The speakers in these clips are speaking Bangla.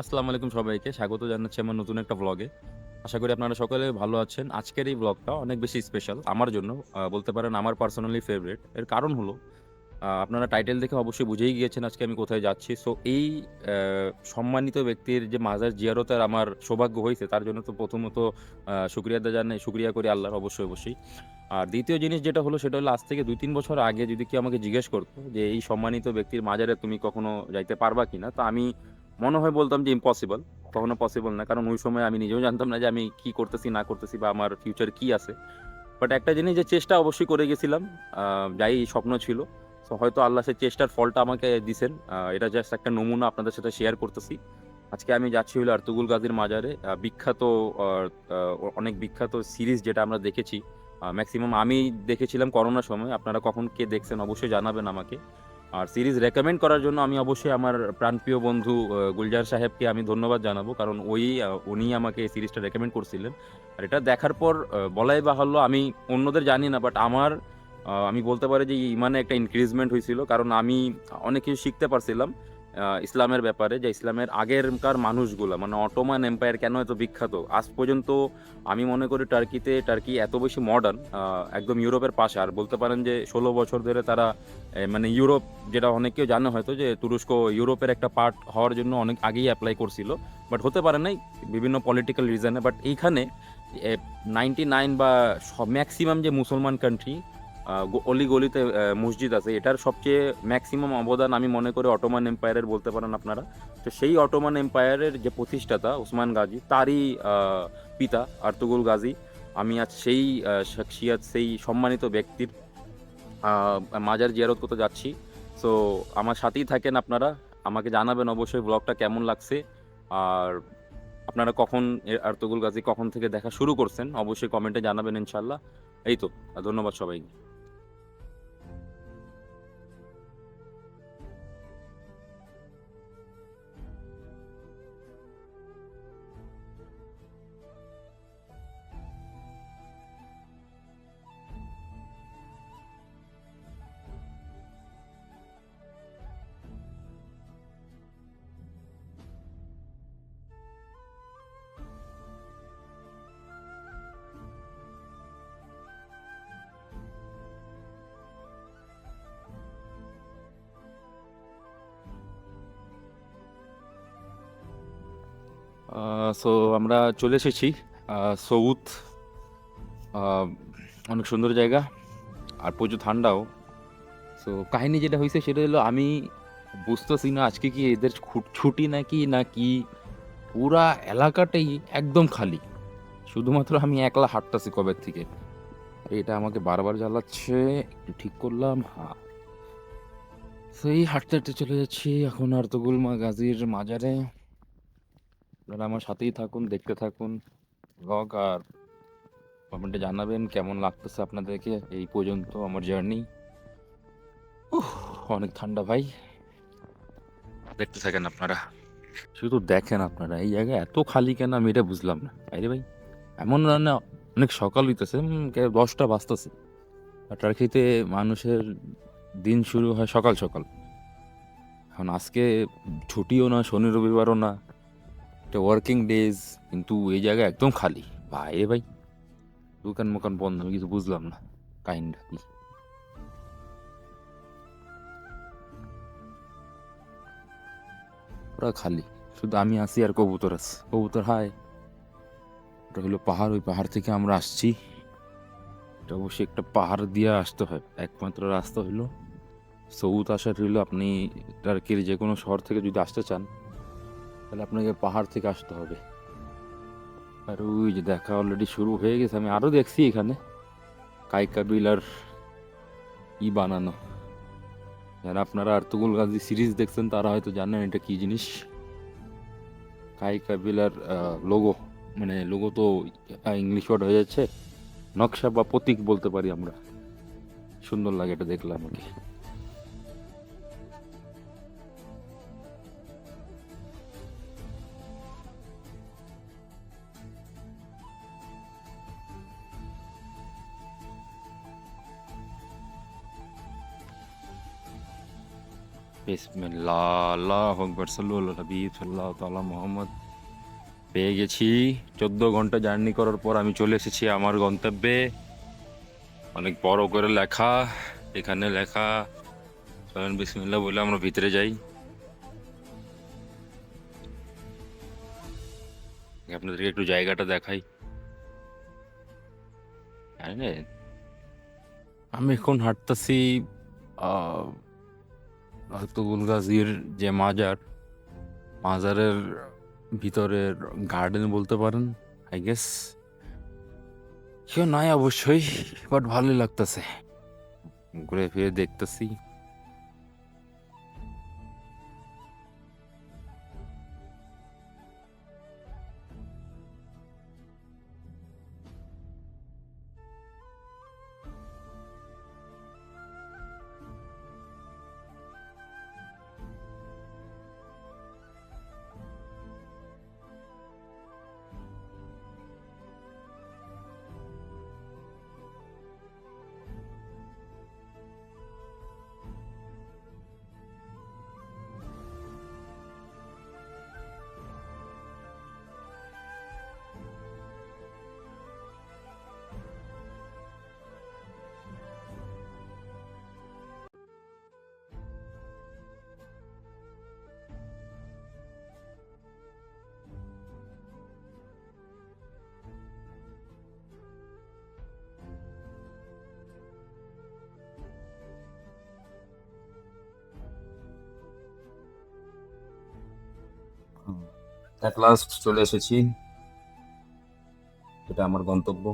আসসালামু আলাইকুম সবাইকে। স্বাগত জানাচ্ছি আমার নতুন একটা ব্লগে আশা করি আপনারা সকলে ভালো আছেন। আজকের এই ব্লগটা অনেক বেশি স্পেশাল আমার জন্য বলতে পারেন আমার পার্সোনালি ফেভারিট এর কারণ হলো আপনারা টাইটেল দেখে অবশ্যই বুঝেই গিয়েছেন আজকে আমি কোথায় যাচ্ছি। সো এই সম্মানিত ব্যক্তির যে মাজার জিয়ারতের আমার সৌভাগ্য হয়েছে, তার জন্য তো প্রথমত শুক্রিয়া জানাই। শুক্রিয়া করি আল্লাহর অবশ্যই অবশ্যই। আর দ্বিতীয় জিনিস যেটা হলো, সেটা হলো আজ থেকে দুই তিন বছর আগে যদি কেউ আমাকে জিজ্ঞেস করতো যে, এই সম্মানিত ব্যক্তির মাজারে তুমি কখনো যাইতে পারবা কিনা? তা আমি মনে হয় বলতাম যে ইম্পসিবল কখনো পসিবল না। কারণ ওই সময় আমি নিজেও জানতাম না যে আমি কি করতেছি, না করতেছি বা আমার ফিউচার কি আছে। বাট একটা জিনিস যে চেষ্টা অবশ্যই করে গেছিলাম যাই স্বপ্ন ছিল। তো হয়তো আল্লাহ সেই চেষ্টার ফলটা আমাকে দিছেন। এটা জাস্ট একটা নমুনা আপনাদের সাথে শেয়ার করতেছি। আজকে আমি যাচ্ছি হলো আর্তুগুল গাজীর মাজারে বিখ্যাত অনেক বিখ্যাত সিরিজ যেটা আমরা দেখেছি। ম্যাক্সিমাম আমি দেখেছিলাম করোনার সময়। আপনারা কখন কে দেখছেন অবশ্যই জানাবেন আমাকে। আর সিরিজ রেকমেন্ড করার জন্য আমি অবশ্যই আমার প্রাণপ্রিয় বন্ধু গুলজার সাহেবকে আমি ধন্যবাদ জানাব, কারণ ওই উনি আমাকে এই সিরিজটা রেকমেন্ড করছিলেন। আর এটা দেখার পর বলাই বাহাল্য, আমি অন্যদের জানি না বাট আমার আমি বলতে পারি যে ইমানে একটা ইনক্রিজমেন্ট হয়েছিল, কারণ আমি অনেক কিছু শিখতে পারছিলাম। ইসলামের ব্যাপারে, যে ইসলামের আগেরকার মানুষগুলো মানে অটোমান এম্পায়ার কেন এত বিখ্যাত? আজ পর্যন্ত আমি মনে করি টার্কিতে, টার্কি এত বেশি মডার্ন একদম ইউরোপের পাশে। আর বলতে পারেন যে ষোলো বছর ধরে তারা মানে ইউরোপ, যেটা অনেক কেউ জানে হয়তো যে তুরস্ক ইউরোপের একটা পার্ট হওয়ার জন্য অনেক আগেই অ্যাপ্লাই করছিল। বাট হতে পারে নাই, বিভিন্ন পলিটিক্যাল রিজনে বাট এইখানে নাইনটি নাইন বা ম্যাক্সিমাম যে মুসলমান কান্ট্রি অলি গলিতে মসজিদ আছে। এটার সবচেয়ে ম্যাক্সিমাম অবদান আমি মনে করি অটোমান এম্পায়ারের বলতে পারেন আপনারা। তো সেই অটোমান এম্পায়ারের যে প্রতিষ্ঠাতা ওসমান গাজী, তারই পিতা আর্তুগুল গাজী। আমি আজ সেই শখসিয়াত সেই সম্মানিত ব্যক্তির মাজার জিয়ারত করতে যাচ্ছি। সো আমার সাথেই থাকেন আপনারা। আমাকে জানাবেন অবশ্যই ব্লগটা কেমন লাগছে। আর আপনারা কখন আর্তুগুল গাজী কখন থেকে দেখা শুরু করছেন, অবশ্যই কমেন্টে জানাবেন ইনশাল্লাহ এই তো ধন্যবাদ সবাইকে। সো আমরা চলে এসেছি আহ, অনেক সুন্দর জায়গা আর প্রচুর ঠান্ডাও। সো কাহিনী যেটা হয়েছে সেটা হলো আমি বুঝতেছি না আজকে কি এদের ছুটি নাকি না কি পুরা এলাকাটাই একদম খালি। শুধুমাত্র আমি একলা হাঁটতেছি কবের থেকে। এটা আমাকে বারবার জ্বালাচ্ছে একটু ঠিক করলাম হ্যাঁ সেই হাঁটতে হাঁটতে চলে যাচ্ছি এখন আর তো গুলমা গাজীর মাজারে। আপনারা আমার সাথেই থাকুন, দেখতে থাকুন ব্লগ আর কমেন্টে জানাবেন কেমন লাগতেছে আপনাদেরকে এই পর্যন্ত আমার জার্নি অনেক ঠান্ডা ভাই। দেখতে থাকেন আপনারা। শুধু দেখেন আপনারা, এই জায়গা এত খালি কেন আমি এটা বুঝলাম না। আরে ভাই, এমন না অনেক সকাল হইতেছে দশটা বাজতেছে। টার্কিতে মানুষের দিন শুরু হয় সকাল সকাল। এখন আজকে ছুটিও না, শনি রবিবারও না। এটা ওয়ার্কিং ডেজ কিন্তু এই জায়গা একদম খালি। ভাই রে ভাই, দোকান মোকান বন্ধ, আমি কিছু বুঝলাম না কাহিনীটা কি পুরা খালি। শুধু আমি আছি আর কবুতর আছে। কবুতর হাই ওটা হলো পাহাড়, ওই পাহাড় থেকে আমরা আসছি। এটা অবশ্যই একটা পাহাড় দিয়ে আসতে হয়। একমাত্র রাস্তা হলো সৌদ আসার হইল আপনি টার্কির যে কোনো শহর থেকে যদি আসতে চান তাহলে আপনাকে পাহাড় থেকে আসতে হবে। আর ওই যে দেখা অলরেডি শুরু হয়ে গেছে, আমি আরও দেখছি এখানে। কাইকা বিলার ই বানানো। যারা আপনারা আর্তুগুল গাজী সিরিজ দেখছেন, তারা হয়তো জানেন এটা কি জিনিস। কাইকা বিলার লোগো। মানে লোগো তো ইংলিশ ওয়ার্ড হয়ে যাচ্ছে। নকশা বা প্রতীক বলতে পারি আমরা। সুন্দর লাগে এটা দেখলাম আমাকে। পেয়ে গেছি। চোদ্দ ঘণ্টা জার্নি করার পর আমি চলে এসেছি আমার গন্তব্যে। অনেক বড় করে লেখা, এখানে লেখা চলেন বিসমিল্লাহ বলে আমরা ভিতরে যাই। আপনাদেরকে একটু জায়গাটা দেখাই। আমি এখন হাঁটতেছি তুগুল গাজীর যে মাজার, মাজারের ভিতরের গার্ডেন বলতে পারেন আই গেস কেউ নাই অবশ্যই বাট ভালোই লাগতেছে। ঘুরে ফিরে দেখতেছি। অ্যাট লাস্ট চলে এসেছি। এটা আমার গন্তব্য।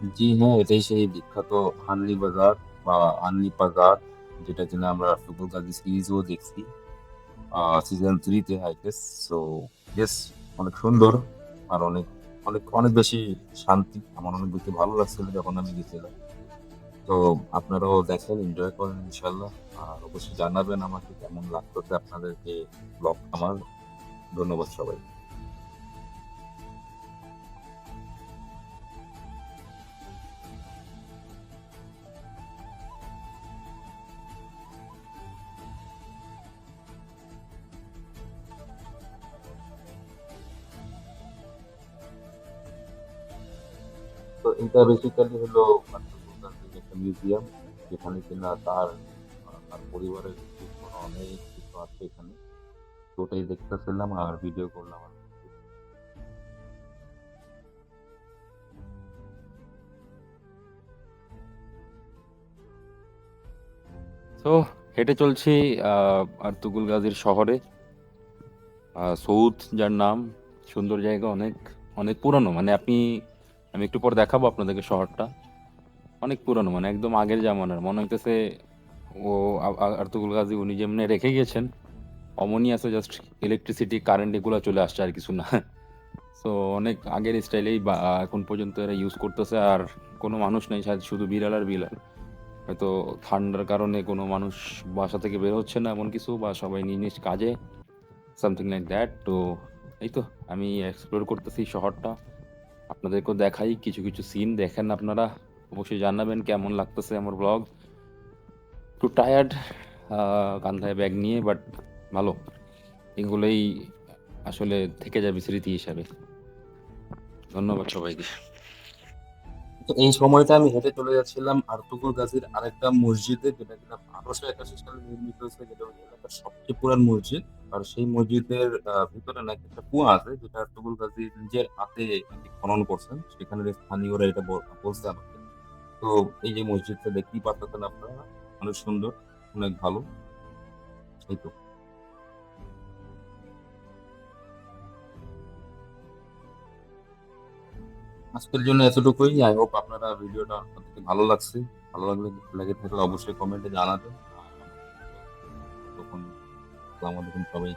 জি হ্যাঁ এটাই সেই বিখ্যাত হানলি বাজার বা আনলি বাজার যেটা কিনা আমরা ফুটবল গাজী সিরিজও দেখছি। সিজন থ্রিতে আই গেস সো ইয়েস অনেক সুন্দর আর অনেক অনেক অনেক বেশি শান্তি। আমার অনেক বেশি ভালো লাগছিল যখন আমি গেছিলাম। তো, আপনারাও দেখেন এনজয় করেন ইনশাল্লাহ আর অবশ্যই জানাবেন আমাকে কেমন লাগতেছে আপনাদেরকে ব্লগ আমার। ধন্যবাদ সবাই তো এটা বেসিক্যালি হলো একটা মিউজিয়াম যেখানে কিনা তার তার পরিবারের অনেক কিছু আছে এখানে। তো ওটাই দেখতেছিলাম আর ভিডিও করলাম আর তো হেঁটে চলছি আর্তুগুল গাজীর শহরে। সৌদ যার নাম, সুন্দর জায়গা অনেক অনেক পুরানো। মানে আপনি আমি একটু পর দেখাবো আপনাদেরকে শহরটা। অনেক পুরনো মানে একদম আগের জামানার। মনে হইতেছে ও আ- আ- আর্তুগুল গাজী উনি যেমনি রেখে গেছেন অমনি আছে জাস্ট ইলেকট্রিসিটি কারেন্ট এগুলো চলে আসছে আর কিছু না। সো অনেক আগের স্টাইলেই বা এখন পর্যন্ত এরা ইউজ করতেছে আর কোনো মানুষ নেই শুধু বিড়াল আর বিড়াল। হয়তো ঠান্ডার কারণে কোনো মানুষ বাসা থেকে বের হচ্ছে না এমন কিছু বা সবাই নিজ নিজ কাজে সামথিং লাইক দ্যাট তো, এই তো, আমি এক্সপ্লোর করতেছি শহরটা। আপনাদেরকেও দেখাই, কিছু কিছু সিন দেখেন আপনারা। অবশ্যই জানাবেন কেমন লাগতেছে আমার ব্লগ একটু টায়ার্ড কান্ধায় ব্যাগ নিয়ে বাট ভালো। এগুলোই আসলে থেকে যাবে স্মৃতি হিসাবে। ধন্যবাদ সবাইকে। তো এই সময়টা আমি হেঁটে চলে যাচ্ছিলাম আর্তুকুল গাজীর আরেকটা মসজিদে, যেটা কিনা বারোশো একাশি সালে নির্মিত হয়েছে, যেটা হচ্ছে সবচেয়ে পুরান মসজিদ। আর সেই মসজিদের ভিতরে নাকি একটা কুয়া আছে, যেটা আর্তুকুল গাজী নিজের হাতে খনন করছেন। সেখানের স্থানীয়রা এটা বলছে আমাকে। তো এই যে মসজিদটা দেখতেই পাচ্ছেন আপনারা, অনেক সুন্দর, অনেক ভালো। এই তো। আজকের জন্য এতটুকুই। আই হোপ আপনারা ভিডিওটা ভালো লাগছে। ভালো লাগলে, লেগে থাকলে অবশ্যই কমেন্টে জানাবেন। আসসালামু আলাইকুম সবাই